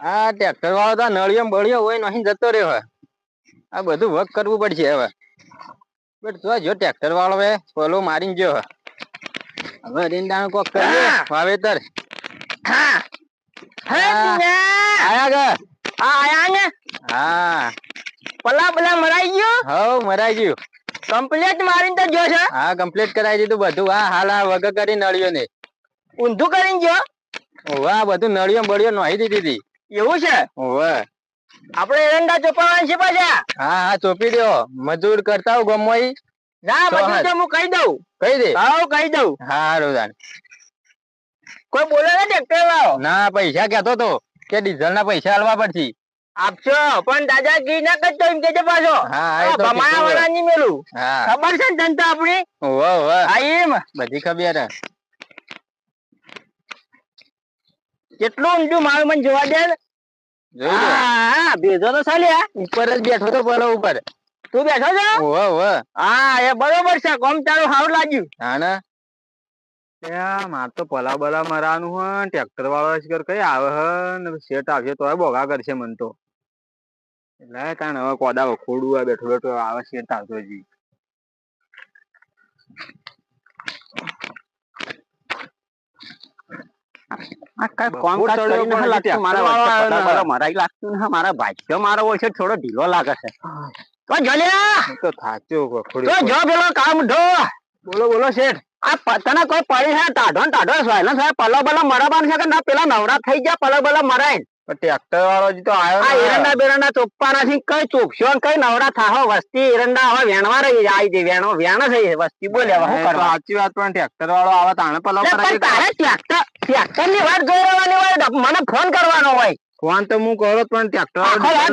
આ ટ્રેક્ટર વાળો તો નળિયો બળિયો હોય નહીં જતો રહ્યો આ બધું વર્ક કરવું પડશે હવે. બટ તો જો ટ્રેક્ટર વાળો હે પોલો મારીને ગયો હવે. હવે કોક કરીએ વાવેતર. હા. આયા કે? આ આયા ને? હા. પલા પલા મરાઈ ગયો? હવ મરાઈ ગયું. કમ્પ્લીટ મારીને તો ગયો છે? હા કમ્પ્લીટ કરાવી દીધું બધું. હા હાલ આ વગર કરી નળિયો ને ઊંધું કરીને ગયો? વાહ બધું નળિયો બળિયો નોહી દીધી હતી એવું છે? ઓવે આપણે એરંડા ચોપાવાના છે પાછા? હા હા ચોપી દો. મજૂર કરતા હું ગમોઈ. ના મજૂર તો હું કહી દઉં. કહી દે. હાવ કહી દઉં. હારું તાન કોઈ બોલે ને ટ્રેક્ટર લાવો ના પૈસા કેતો તો કે ડીઝલ ના પૈસા આલવા પડશે. આપશો પણ દાદા ગી ના કરતો એમ કેજે પાછો. કીધું વાળા ની મેલું ખબર છે ને જનતા આપણી? એમ. બધી ખબર કેટલું ઊંધું મારું મને જોવા દે. હા ભેજો તો ચાલ્યા ઉપર જ બેઠો તો બોલો ઉપર. તું બેઠો છો? હા એ બરોબર છે કોમ તારું સારું લાગ્યું. હા ને? માર તો પલા બલા મરાનું હે ટ્રેક્ટર વાળો કઈ આવે હે શેઠ આવશે તો બોગા કરશે મન તો. એટલે તાણ હવે કોદા ખોડું આ બેઠો બેઠો આવે છે લાગતું હજી મારા ને મારા હોય છે થોડો ઢીલો લાગે છે. તો તો થાચ્યો તો જો પેલો કામ ઢો બોલો બોલો શેઠ. આ પતંગ કોઈ પડી છે ટાઢો ટાઢો સ્વાયલો છે પલો બલો મરાબાન છે કે ના? પેલા નવરા થઈ ગયા પલો બલો મરાય ટ્રેક્ટર વાળો જી તો આવ્યો આ એરંડા બેરંડા ચોપ્પા નથી કઈ ચોપશો કઈ નવરા થાહો. વસ્તી એરંડા હવે વેણવા રહી આવી જઈ વેણો વેણ થઈ વસ્તી બોલે હવે શું કરવા? સાચી વાત પણ ટ્રેક્ટર વાળો આવે તાણે પલો કરે તારે ટ્રેક્ટર ટ્રેક્ટરની વાત જોઈ રહેવાની હોય મને ફોન કરવાનો હોય. ફોન તો હું કરો પણ ટ્રેક્ટર આખો રાત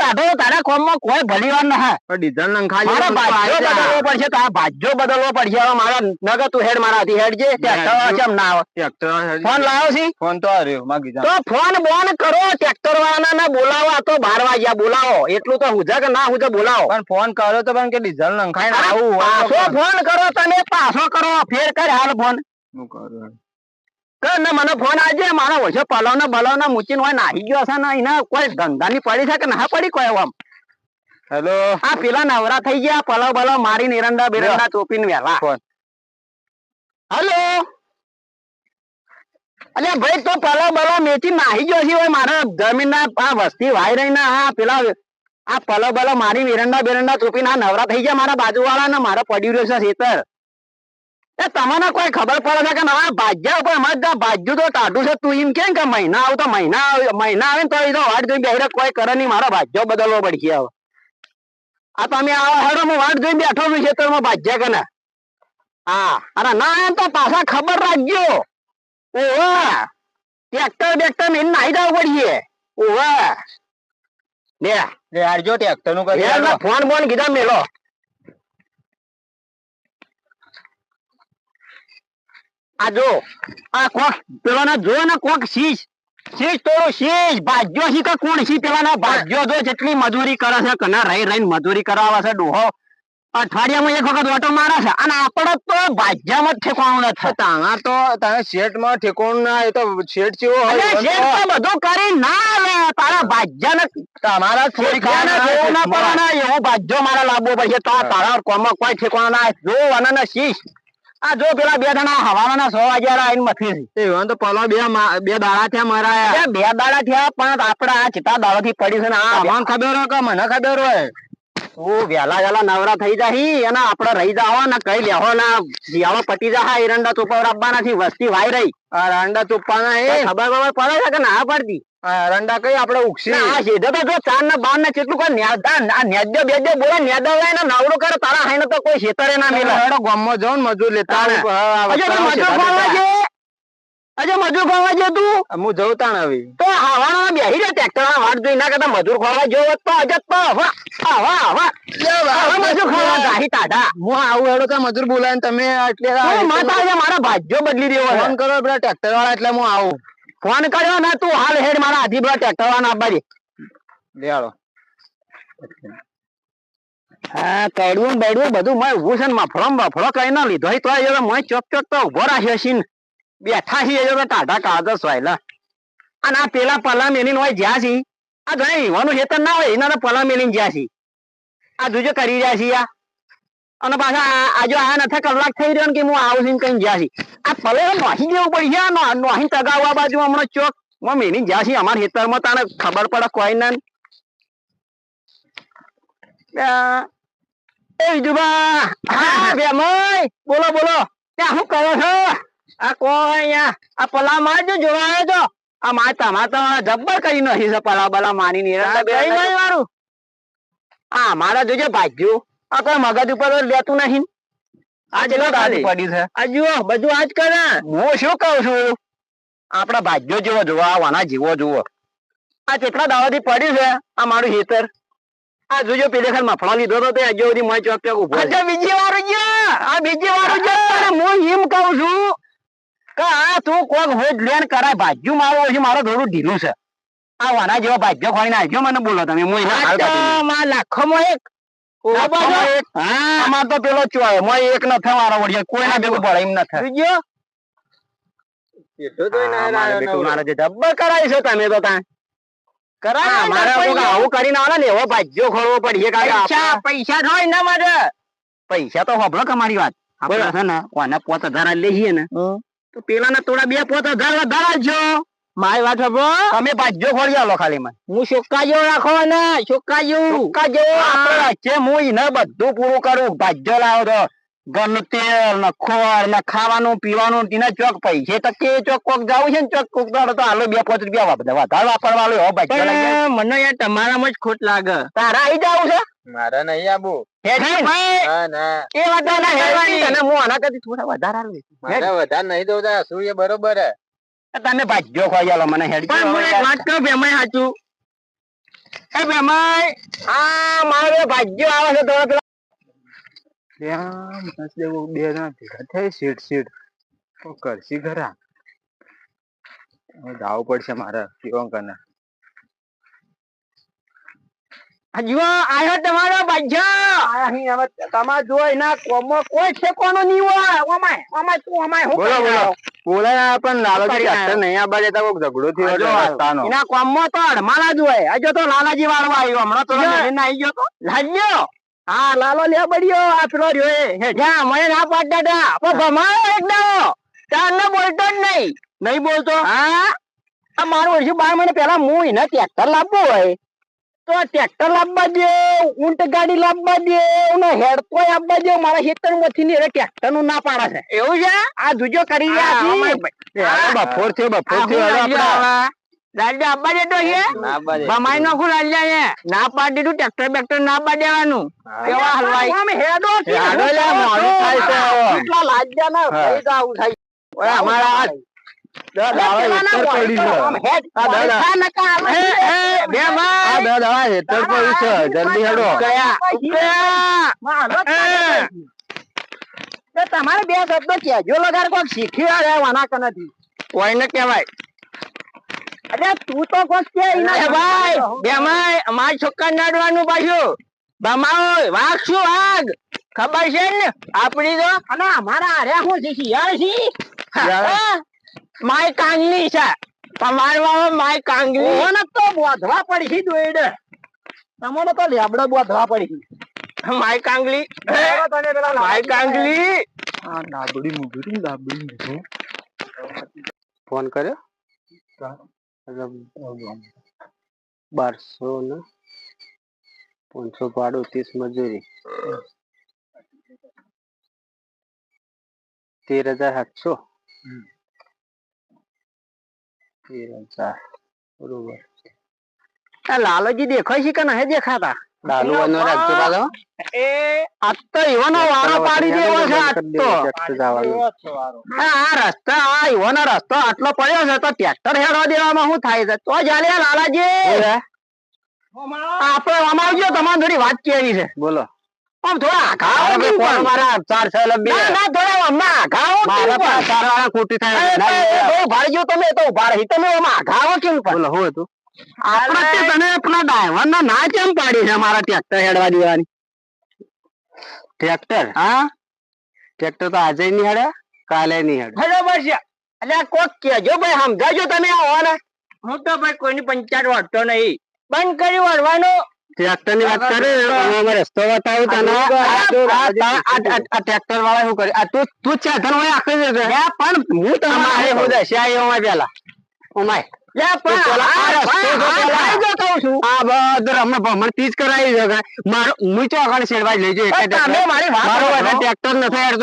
તારા ને માં કોઈ ભલી વાર ના ડીઝલ નંખાઈ મારા બદલવો પડશે તો આ ભાજ્યો બદલવો પડશે. હવે મારા નગર તું હેડ મારાથી હેડ જે. ટ્રેક્ટર કેમ ના આવે? ટ્રેક્ટર ફોન લાવ્યો છે? ફોન તો આવ્યો માગી જા. તો ફોન બોન કરો ટ્રેક્ટર વાળાના ના બોલાવો તો બાર વાગ્યા બોલાવો. એટલું તો હુજા કે ના હુજા બોલાવો. પણ ફોન કર્યો તો પણ કે ડીઝલ નંખાઈ આવું પાછો ફોન કરો તમે પાછો કરો ફેર કર હાલ ફોન. હું કરું? ને મને ફોન આજે મારા ઓછો પલાવના બલાવના બલાવ હોય નાહી ગયો હશે ને એના કોઈ ધંધાની પડી છે કે ના પડી કોઈ આમ? હેલો આ પેલા નવરા થઈ ગયા પલાવ બલાવ મારીને એરંડા બેરંડા ચોપીને વેલા. હેલો અલ્યા ભાઈ તો પલાવ બલાવ મેથી નાહી ગયો છે મારા જમીન ના આ વસ્તી વાય રહી ને આ પેલા આ પલાવ બલાવ મારી એરંડા બેરંડા ચોપીને આ નવરા થઈ ગયા મારા બાજુ વાળા ને મારા પડી રહ્યો છે ખેતર. એ તમને કોઈ ખબર પડે છે કે નવા ભાજ્યા ઉપર મત ભાજ્યું તો ટાઢું છે? તું એમ કેમ કે મહિના આવ તો મહિના મહિના આવે ને તો એ તો વાટ જોઈ બેહરે કોઈ કરે નહીં મારો ભાજ્યો બદલવો પડશે હવે. આ તમે આવો હેડો હું વાટ જોઈ બેઠો છું ખેતરમાં ભાજ્યા કે ના? હા. અરે ના એમ તો પાછા ખબર રાખજો. ઓહો. ટ્રેક્ટર બેક્ટર ને નાહી જવું પડીએ ઓહો. લે લે આરજો ટ્રેક્ટરનું. ફોન બોન કીધા મેલો. આ જો આ કોક પેલો ના જો ને કોક શીશ. શીશ તોડો શીશ. ભાજ્યો શી કે કોણ? શી પેલા ના ભાજ્યો જો જેટલી મજૂરી કરે છે કના રહી રહીને મજૂરી કરાવે છે ડોહો. અઠવાડિયામાં એક વખત ઓટો મારે છે. અને આપણે તો ભાજ્યામાં જ ઠેકાણું નથી. તાણા તો તારે શેઠમાં ઠેકોણ ના એ તો શેઠ ચેવો હોય શેઠ તો બધું કરી ના આવે. તારા ભાજ્યાને તમારા એવું થોડી મારા જોવું ના પડે ને, એવો ભાજ્યો મારે લાવવો પડશે તો તારા કોમમાં કોઈ ઠેકાણો ના. જો આના શીશ. આ જો પેલા બે જણા હવાના સો વાગ્યા આવીને મથી છે એવા તો પેલા બે બે દાડા થયા મરાયા બે દાડા થયા પણ આપડા આ ચિતા દાડા થી પડી છે ને આ હવાન ખબર હોય કે મને ખબર હોય? તું વેલા વેલા નવરા થઈ જાહી અને આપડે રહી જાવ ને કઈ લેવો ના શિયાળો પટી જા એરંડા ચોપા આપવાના નથી વસ્તી વાઈ રહી. આ રાંડા ચોપ્પાના એ. ખબર ખબર પડે છે કે ના પડતી? રંડા કઈ આપડે ઉગશી? આ સીધો તો જો ચાર ને બાર ને કેટલું કોઈ ન્યાદા આ ન્યાદ્ય બેદ્ય બોલે ન્યાદા હોય ને નવરો કરે તારા હાઈને તો કોઈ ખેતરે ના મિલે. હેડો ગામમાં ને મજૂર લેતા. અજે તું મજૂર ખાવા. છે અજે મજૂર ખાવા છે તું? હું જઉં તાણ હવે તો હવાના બેહી રે ટ્રેક્ટરમાં વાટ જોઈ ના કરતા મજૂર ખાવા જો તો અજે તો. હવા હવા હવા મજૂર ખાવા જાહી તાડા હું આવું હેડો કે મજૂર બોલાય તમે એટલે મારા ભાજ્યો બદલી દેવો છે. ફોન કરો પેલા ટ્રેક્ટર વાળા એટલે હું આવું. ફોન કર્યો ને તું હાલ હેડ મારા હાથી બધા ટ્રેક્ટર વાળા આપવા દે લે હાલો હા કડવું બડવું બધું મેં ઊભું છે ને મફળો કઈ ના લીધો. તો એ મોય ચોક ચોક તો ઊભો રાખ્યો છે ને. બેઠા છીએ એ ટાઢા કાઢો સ્વાયલા અને આ પેલા પલા મેલીન હોય જ્યાં છે આ ઘણા ઈવાનું હેતર ના હોય એના પલા મેલીને જ્યાં છે આ જોજો કરી રહ્યા છીએ આ. અને પાછા આજે આ નથી કલાક થઈ રહ્યો કે હું આવું છું કઈ જ્યાં છે. આ પલે નોહી દેવું પડી નોહી તગાવવા બાજુ હમણાં ચોક હું મેલી જ્યાં છે અમારા ખેતરમાં તને ખબર પડે કોઈ ના. એ વિજુભા હા બેમય બોલો બોલો. ત્યાં શું કરો છો? આ કોઈ આ પલા માં જો જોવા આવ્યો છો? આ માં તમારે તમારા જબ્બર કરી નથી છે પલા બલા મારી ની કઈ નહીં મારું આ મારા જોજો ભાગ્યું. આ કોઈ મગજ ઉપર લેતું નહીં. આજે પડી છે. આ જુઓ બધું આજ કરે. હું શું કહું છું? આપડા ભાગ્યો જેવો જોવો આ વાના જીવો જુઓ. આ કેટલા દાવાથી પડ્યું છે? આ મારું હેતર. આ જોજો પેલે ખાલી મફળા લીધો તો તે હજુ સુધી મોય ચોક ચોક ઊભો છે બીજી વાર આ બીજી વાર હું એમ કહું છું કે આ તું કોક હોજ લેન કરાય. ભાજ્યું મારો છે મારો થોડું ઢીલું છે. આ વાના જેવો ભાજ્ય ખોઈને આવજો મને બોલો તમે. હું લાખો લાખોમાં એક. આમાં તો પેલો એક ન થવાનો વળ્યો. કોઈના ભેગું પડે એમ ન થાય ના ના છે ને પૈસા. ના તો હોભળો કે વાત. આપડે ને પોત હજાર લઈએ ને. તો પેલા થોડા બે પોત હજાર વધારા આલજો. મારી વાત સાંભળો. તમે ભાજ્યો ખોડી આલો ખાલી મને હું જેવો રાખો ને ચોખ્ખા જેવો આપણે વચ્ચે હું ઈને બધું પૂરું કરું ભાજ્યો લાવો તો. ઘરનું તેલ ને ખોર ને ખાવાનું પીવાનું તેને ચોક પૈસે તકે ચોક કોક જાવું છે ને ચોક કોક દાડો તો હાલો બે પાંચ રૂપિયા વાપ- વધારે વાપરવા લો ભાઈ ભાજ્યો મને યાર તમારામાં જ ખોટ લાગે. તારા આવી જાવું છે? મારે નહીં આબુ. એ વધારે વધારે વધારે નહીં દઉં સૂર્ય એ બરોબર હે. તમે ભાજ્યો ખોઈ આલો મને હેડ પણ હું એક વાત કહું ભેમાઈ સાચું એ ભેમાઈ આ મારો ભાજ્યો આવે છે થોડા પેલા ત્યાં મસ્ત એવું બે ના ભેગા થઈ સીટ સીટ. તો કરશી ખરા જાવું પડશે મારે કેવો કને. હજુ આયો તમારો ભાજ્યો તમારે જો એના કોમો કોઈ ઠેકોનો નહીં હોય ઓમાય ઓમાય તું ઓમાય હું બોલો, બોલો. રહ્યો? પણ લાલોજી કરી નહીં આ બાજુ તો ઝઘડો થયો એટલે રસ્તાનો. એના કોમમાં તો અડમાલા જ હોય. હજુ તો લાલાજી વાળવા આવ્યો. હમણાં તો મેલીને આવી ગયો તો. લાલ્યો હા લાલો લે બળ્યો. આ પેલો રહ્યો હે. હેઠા મને ના પાડતા હતા પણ ભમાયો એક દાડો. બોલતો જ નહીં. નહીં બોલતો? હા. આ મારું વર્ષી બાર મહિને પેલા હું એને ટ્રેક્ટર લાવવું હોય. તો ટ્રેક્ટર લાવવા દે ઊંટ ગાડી લાવવા દે ને હેડકો આપવા દે મારા ખેતરમાંથી ને ટ્રેક્ટરનું ના પાડે છે. એવું છે? આ જુજો કરી બફોર છે. બફોર આપવા દેતો છે? નો ના પાડી દીધું ટ્રેક્ટર બેક્ટર ના આપવા દેવાનું હા. કેવા હલવાઈ? હેડો હેડો લે, મોડું થાય છે. હવે. ના હા. આવું થાય. અમારા તમારે બે શબ્દો કેજો લગાડ કોક શીખી વાના કે નથી. કોઈને કેવાય અરે તું તો કોક કે એ ભાઈ બેમાય અમાર છોકરા નાડવાનું પાછું બમાઓ વાઘ શું વાઘ? ખબર છે ને? આપડી તો અને અમારા અરે હું છે શિયાળ છી શિયાળ? હા. માય કાંગલી છે. તમારવામાં માય કાંગલી. ઓને તો બોધવા પડી હી દોઈડ તમને તો લેબડો બોધવા પડી હી માય કાંગલી. તને પેલા માય કાંગલી. આ નાબડી મુગડી નાબડી મુગડી ફોન કર્યો? બારસો ને પાંચસો પાડો ત્રીસ મજૂરી. તેર હજાર સાતસો. તેર હજાર બરોબર. આ લાલોજી દેખાય છે કે નહીં દેખાતા? ડાલુવાનો રાખજો પાછો એ આ તો વારો પાડી દેવો છે આજ તો ટ્રેક્ટર જવાનું. આ આ રસ્તા આ એવાનો રસ્તો આટલો પડ્યો છે તો ટ્રેક્ટર હેડવા દેવામાં શું થાય છે? તો ચાલે લાલાજી આપણે આમાં આવજો તમારે થોડી વાત કેવી છે? બોલો. આમ થોડા આઘાઓ હવે કેવું મારા ચાર છ લંબી ના ના થોડા આમાં આઘાઓ મારા કેવું ચાર વાળા ખોટી થાય તો એ ગયો તમે તો ઊભા રહી તમે આમાં આઘાઓ કેવું પણ? બોલો શું હતું? આપણે તે તને પેલા ડ્રાઈવર ના ના કેમ પાડી છે મારા ટ્રેક્ટર હેડવા દેવાની? ટ્રેક્ટર? હા? ટ્રેક્ટર તો આજે નહીં હેડે કાલે નહીં હેડે. બરોબર છે. એટલે કોક કેજો ભાઈ સમજાજો તમે આવવાના હું તો ભાઈ કોઈની પંચાયત વાંચતો નહીં. બંધ કરી વળવાનું. ટ્રેક્ટરની વાત કરે અમે રસ્તો બતાવું તને. આ- ટ્રેક્ટર વાળા શું કરે? આ તું તું છે ધન હોય આખી જશે પણ હું તમારે હું દશા આ આ પેલા.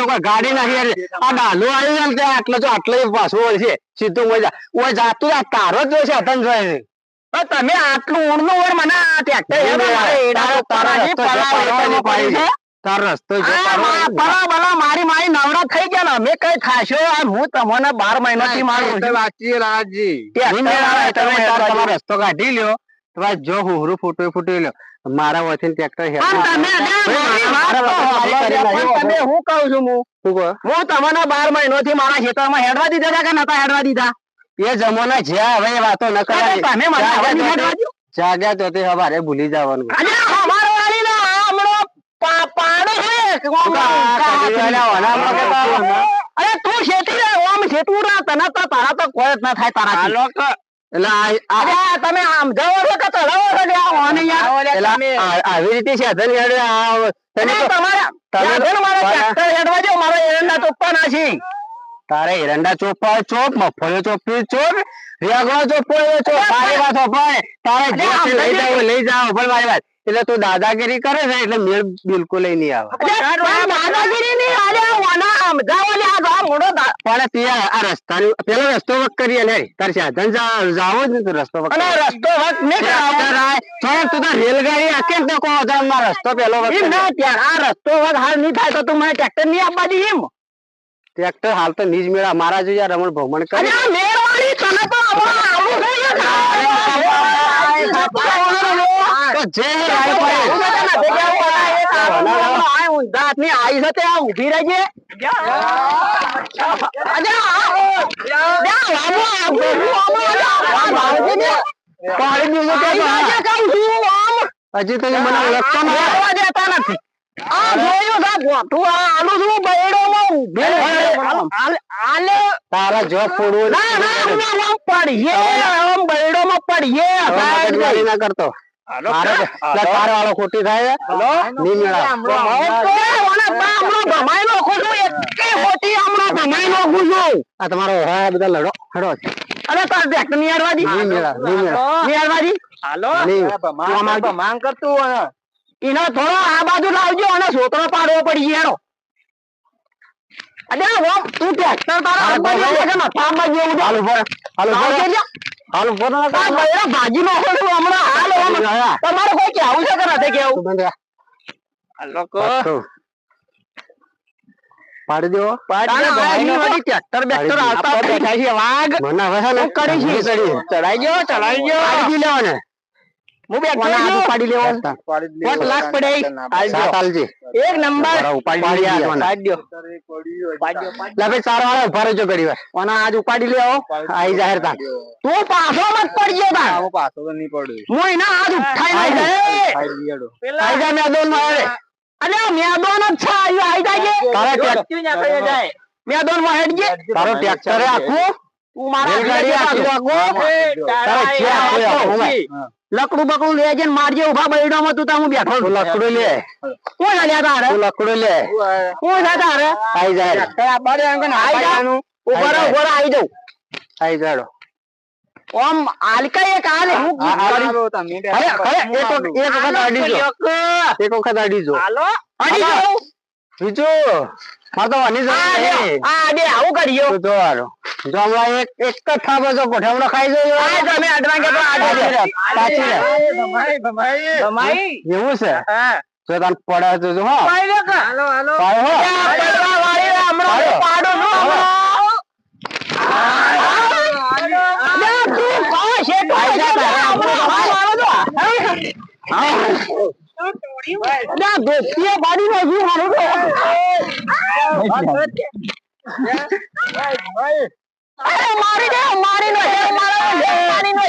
કોઈ ગાડી નાખી આ ડાલુ આવી આટલો આટલો પાછું છે. સીધું મજા જાતું આ તારો જ જોશે અતન પણ તમે આટલું ઊંડનું વર મને ટ્રેક્ટર મારે પડી છે. તારો રસ્તો પલા બલા મારી મારી નવરા થઈ ગયા ને અમે કઈ ખાશો? આ હું તમને બાર મહિનાથી મારું છું. તમે તમારો રસ્તો કાઢી લ્યો. તમારે જો હું ફૂટું ફૂટી લ્યો. મારા વચ્ચે ટ્રેક્ટર તમે હું કહું છું હું? હું તમને બાર મહિનોથી મારા ખેતરમાં હેડવા દીધા કે નતા હેડવા દીધા? એ જમાના જ્યાં હવે વાતો ન કરાય. તમે જાગ્યા તો તે- હવારે ભૂલી જવાનું. અમારો વાળીને આ હમણો પાડો છે. વાળા ને. અરે તું શેતી રે? ઓમ શેતું રે? તને તો તારા તો કોઈ જ ના થાય તારા આ તમે આમ જવો છો કે ચડાવો છો કે આ ઓને યાર? આવી રીતે સાધન હેડે તમારા તમે સાધન મારા. ટ્રેક્ટર હેડવા જો મારો એરંડા તો પણ છે. તારે એરંડા ચોપા ચોપ મગફળીઓ ચોપી ચોપ રેગડો ચોપો એ ચોપ. મારી વાત હોભળ. તારે જે લઈ જાવ લઈ જાવ હોભળ મારી વાત. એટલે તું દાદાગીરી કરે છે એટલે મેળ બિલકુલ નહીં આવે. દાદાગીરી નહીં અરે ઓના આમ જાઓ લે આ મોટો પણ ત્યાં આ રસ્તા પેલો રસ્તો વક કરીએ લે તાર સાધન જા- જાવો જ ને રસ્તો વક અને રસ્તો વક ને ટ્રેક્ટર કરાવો. તું તો રેલગાડી આ કેમ તો કહો હજારમાં રસ્તો પેલો વક ના ત્યાં આ રસ્તો વક હાલ નહીં થાય તો તું મને ટ્રેક્ટર નહીં આપવા દી એમ. ટ્રેક્ટર હાલ તો નીજ મેળા મારા જો યાર રમણ ભ્રમણ અરે કરે આ મેરવાળી તને તો આવું આવડું યાર. તો જે રાય પડે. પાડી દીધું તો બહાર. હજી તો મને ઓળખતો નથી. તારા જો ફોડવું પડીએ ગાડી ના કરતો. મારે તો- એટલે કાર વાળો ખોટી થાય છે? નહીં મેળાવે. આ તમારો હા બધા લડો હડો. અરે તાર ટ્રેક્ટરની હારવાજી નહીં મેળાવે, નહીં મેળાવે. ની હારવાજી નહીં. એનો થોડો આ બાજુ લાવજો અને છોકરો પાડવો પડી ગયો અરે ઓમ તું ટ્રેક્ટર તારા અંબાજી કે નતા અંબાજી એવું હાલ રહે. હાલ લ્યા. હાલ. તાર બૈરા ભાજી નો છું હમણા. હાલ ઓમ તમારે કોઈ કેવું છે કે નથી કેવું બંધ રાખ. પાડી દેવો. તારા આની બધી ટ્રેક્ટર બેક્ટર આવતા બેઠા છે વાગ મને હવે છે ને કરી છે? ચડાઈ ગયો ચડાઈ ગયો. પાડી દી લેવો ને હું. પાડી લેવો? લાખ પડે. એક નંબર. ઉપાડી વાળા ઘડી વાર. આજ લેવો? આઈ જાહેર તું પાછો મત પડજો પાછો તો નહીં હું એના હાથ ઉઠાઈ જાય. આઈ જા મેદાનમાં આવે અલે જ છે આયુ આઈ જાય થઈ જાય. મેદાનમાં હેડ જે તારો ટ્રેક્ટર તું મારા તારા આખું. લકડું બકડું લેજે ને મારજે ઊભા બૈડામાં તું તો હું બેઠો છું. લકડું લે. કોણ હાલ્યા તારે. લકડું લે. કોણ છે તારે. આઈ જાહેર આઈ જા. ઊભો રહો, ઊભો આઈ જાઉં. આઈ જાડો. ઓમ આલકા એક આલે હું. કરી. અરે અરે એક એક વખત આડી જો. એક. વખત આડી જો. હાલો. આડી જો. બીજું હા તો આની આ લે, લે, આવું કર્યો. તો હારો. જો એક એક જ થાપો જો ગોઠવણો ખાઈ જજો. આ તમે તો પાછી લે. ભમાઈ. એવું છે? હા. તો તને પડે તો જો હા. પાઈ લે કે? પાડો હો. પડવા વાળી ને પાડો. હું પાડો છું તું? તું તો. તો. અરે, મારી દે, મારી નો મારો નો.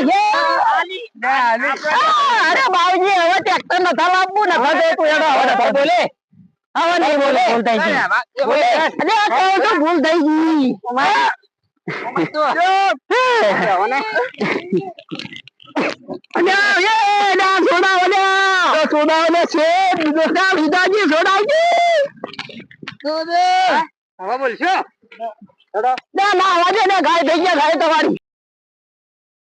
અરે બાવજી હવે ટ્રેક્ટર નતા લાવવું નતા દે તું હવે નતા બોલે હવે નહીં બોલે ભૂલ થઈ ગઈ બોલે. અરે આ કહું છું ભૂલ થઈ ગઈ. તો હવે બોલશો ના, ના, આવવા દે ગાય થઈ ગયા, ગાય તમારી.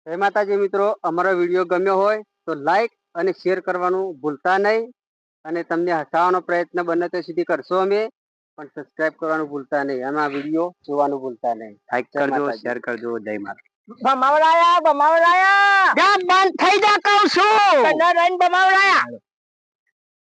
જય માતાજી મિત્રો અમારો વીડિયો ગમ્યો હોય તો લાઈક અને શેર કરવાનું ભૂલતા નહીં અને તમને હસાવવાનો પ્રયત્ન બને તો સુધી કરશો અમે પણ સબસ્ક્રાઇબ કરવાનું ભૂલતા નહીં. અને આ વીડિયો જોવાનું ભૂલતા નહીં. લાઈક કરજો શેર કરજો જય માતા. જા, બંધ થઈ જા કહું છું. બમાવડાયા.